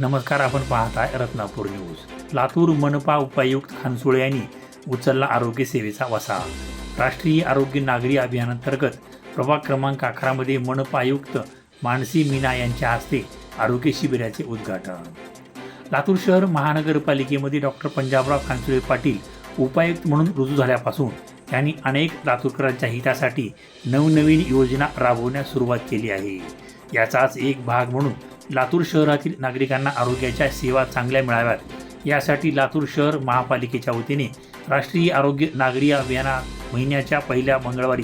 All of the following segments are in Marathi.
नमस्कार आपण पाहताय रत्नापूर न्यूज. लातूर मनपा उपायुक्त खानसुळे यांनी उचलला आरोग्य सेवेचा वसा राष्ट्रीय आरोग्य नागरी अभियानांतर्गत प्रभाग क्रमांक अकरामध्ये मनपा आयुक्त मानसी मीना यांच्या हस्ते आरोग्य शिबिराचे उद्घाटन. लातूर शहर महानगरपालिकेमध्ये डॉक्टर पंजाबराव खानसुळे पाटील उपायुक्त म्हणून रुजू झाल्यापासून त्यांनी अनेक लातूरकरांच्या हितासाठी नवनवीन योजना राबवण्यास सुरुवात केली आहे. याचाच एक भाग म्हणून लातूर शहरातील नागरिकांना आरोग्याच्या सेवा चांगल्या मिळाव्यात. यासाठी लातूर शहर महापालिकेच्या वतीने राष्ट्रीय आरोग्य नागरी अभियाना महिन्याच्या पहिल्या मंगळवारी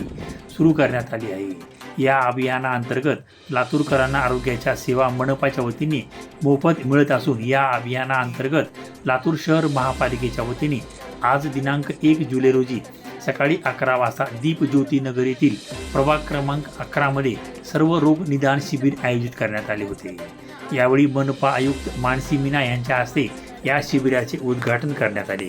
सुरू करण्यात आली आहे. या अभियानाअंतर्गत लातूरकरांना आरोग्याच्या सेवा मनपाच्या वतीने मोफत मिळत असून या अभियानाअंतर्गत लातूर शहर महापालिकेच्या वतीने आज दिनांक एक जुलै रोजी सकाळी अकरा वाजता दीपज्योती नगर येथील प्रभाग क्रमांक अकरामध्ये सर्व रोग निदान शिबिर आयोजित करण्यात आले होते. यावेळी मनपा आयुक्त मानसी मीना यांच्या हस्ते या शिबिराचे उद्घाटन करण्यात आले.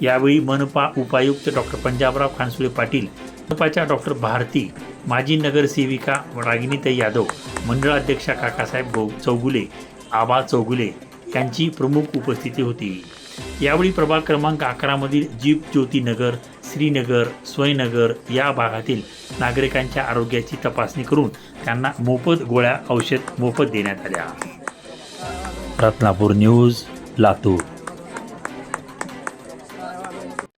यावेळी मनपा उपायुक्त डॉक्टर पंजाबराव खानसुळे पाटील मनपाच्या डॉक्टर भारती माजी नगरसेविका रागिनीताई यादव मंडळाध्यक्षा काकासाहेब गौ चौगुले आबा चौगुले यांची प्रमुख उपस्थिती होती. यावेळी प्रभाग क्रमांक अकरामधील जीप ज्योती नगर श्रीनगर स्वयनगर या भागातील नागरिकांच्या आरोग्याची तपासणी करून त्यांना मोफत गोळ्या औषध मोफत देण्यात आल्या. रत्नापूर न्यूज लातूर.